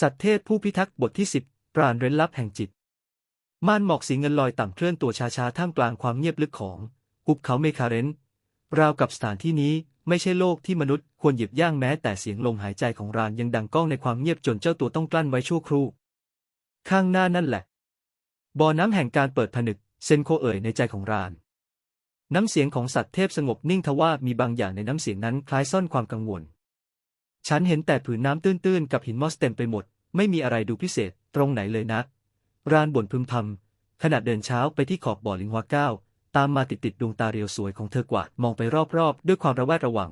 สัตว์เทพผู้พิทักษ์บทที่สิบปราณเร้นลับแห่งจิต ม่านหมอกสีเงินลอยต่ำเคลื่อนตัวช้าๆท่ามกลางความเงียบลึกของหุบเขาเมคาเรนราวกับสถานที่นี้ไม่ใช่โลกที่มนุษย์ควรหยียบย่างแม้แต่เสียงลมหายใจของรานยังดังก้องในความเงียบจนเจ้าตัวต้องกลั้นไว้ชั่วครู่ ข้างหน้านั่นแหละ บ่อน้ำแห่งการเปิดผนึก เซนโคเอ่ยในใจของราน น้ำเสียงของสัตว์เทพสงบนิ่งทว่ามีบางอย่างในน้ำเสียงนั้นคล้ายซ่อนความกังวล ฉันเห็นแต่ผืนน้ำตื้นๆ กับหินมอสเต็มไปหมด ไม่มีอะไรดูพิเศษตรงไหนเลยนะรานบ่นพึมพำขณะเดินเช้าไปที่ขอบบ่อลิงฮวก้าวตามมาติดๆดวงตาเรียวสวยของเธอกวาดมองไปรอบๆ ด้วยความระแวดระวัง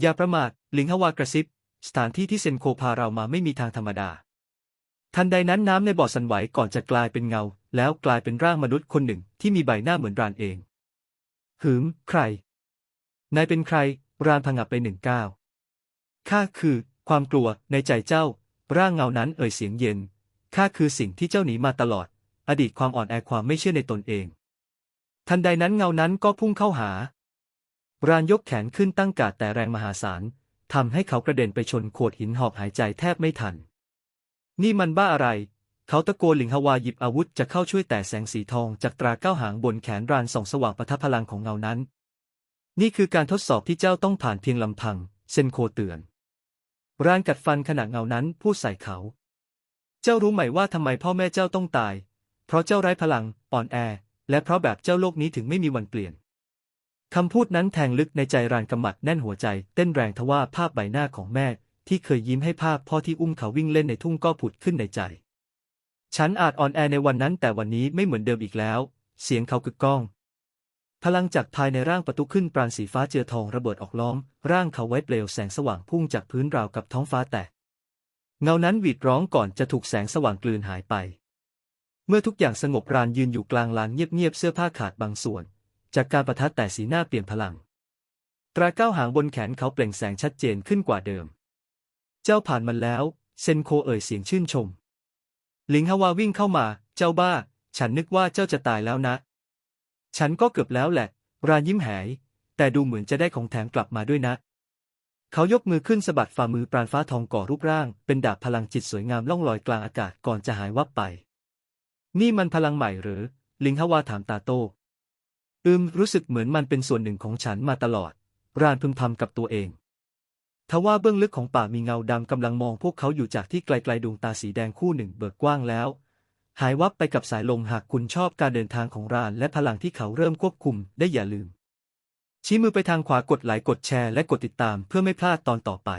อย่าประมาทลิงฮวากระซิบ สถานที่ที่เซนโคพาเรามาไม่มีทางธรรมดา ทันใดนั้นน้ำในบ่อสั่นไหวก่อนจะกลายเป็นเงา แล้วกลายเป็นร่างมนุษย์คนหนึ่งที่มีใบหน้าเหมือนรานเอง หืม ใคร นายเป็นใคร รานพังงับไปหนึ่งก้าว ข้าคือ ความกลัวในใจเจ้า ร่างเงานั้นเอ่ยเสียงเย็น ข้าคือสิ่งที่เจ้าหนีมาตลอด อดีตความอ่อนแอความไม่เชื่อในตนเอง ทันใดนั้นเงานั้นก็พุ่งเข้าหา รานยกแขนขึ้นตั้งกาดแต่แรงมหาศาลทำให้เขากระเด็นไปชนโขดหินหอบหายใจแทบไม่ทัน นี่มันบ้าอะไร เขาตะโกนหลิงฮวาหยิบอาวุธจะเข้าช่วยแต่แสงสีทองจากตราเก้าหางบนแขนรานส่องสว่างประทับพลังของเงานั้น นี่คือการทดสอบที่เจ้าต้องผ่านเพียงลำพัง เซนโคเตือน รานกัดฟันขณะเงานั้นพูดใส่เขา เจ้ารู้ไหมว่าทำไมพ่อแม่เจ้าต้องตาย เพราะเจ้าไร้พลัง อ่อนแอ และเพราะแบบเจ้าโลกนี้ถึงไม่มีวันเปลี่ยนคำพูดนั้นแทงลึกในใจรานกำมัดแน่นหัวใจ เต้นแรงทว่าภาพใบหน้าของแม่ ที่เคยยิ้มให้ภาพพ่อที่อุ้มเขาวิ่งเล่นในทุ่งก็ผุดขึ้นในใจ ฉันอาจอ่อนแอในวันนั้นแต่วันนี้ไม่เหมือนเดิมอีกแล้ว เสียงเขากึกก้อง พลังจากภายในร่างประตูขึ้นปราณสีฟ้าเจือทองระเบิดออกล้อม ร่างเขาไว้เปลวแสงสว่างพุ่งจากพื้นราวกับท้องฟ้าแตกเงานั้นหวีดร้องก่อนจะถูกแสงสว่างกลืนหายไป เมื่อทุกอย่างสงบรานยืนอยู่กลางลานเงียบๆเสื้อผ้าขาดบางส่วน จากการประทัดแต่สีหน้าเปลี่ยนพลัง ตราเก้าหางบนแขนเขาเปล่งแสงชัดเจนขึ้นกว่าเดิม เจ้าผ่านมันแล้ว เซนโคเอ่ยเสียงชื่นชม ลิงฮาวาวิ่งเข้ามา เจ้าบ้า ฉันนึกว่าเจ้าจะตายแล้วนะ ฉันก็เกือบแล้วแหละ รานยิ้มหายแต่ดูเหมือนจะได้ของแถมกลับมาด้วยนะ เขายกมือขึ้นสะบัดฝ่ามือปราณฟ้าทองก่อรูปร่าง เป็นดาบพลังจิตสวยงามล่องลอยกลางอากาศก่อนจะหายวับไป นี่มันพลังใหม่หรือ ลิงฮวาถามตาโต อืม รู้สึกเหมือนมันเป็นส่วนหนึ่งของฉันมาตลอด รานพึมพำกับตัวเองทว่าเบื้องลึกของป่ามีเงาดำกำลังมองพวกเขาอยู่จากที่ไกลๆดวงตาสีแดงคู่หนึ่งเบิกกว้างแล้ว หายวับไปกับสายลมหากคุณชอบการเดินทางของรานและพลังที่เขาเริ่มควบคุมได้อย่าลืม ชี้มือไปทางขวากดไลค์กดแชร์และกดติดตามเพื่อไม่พลาดตอนต่อไป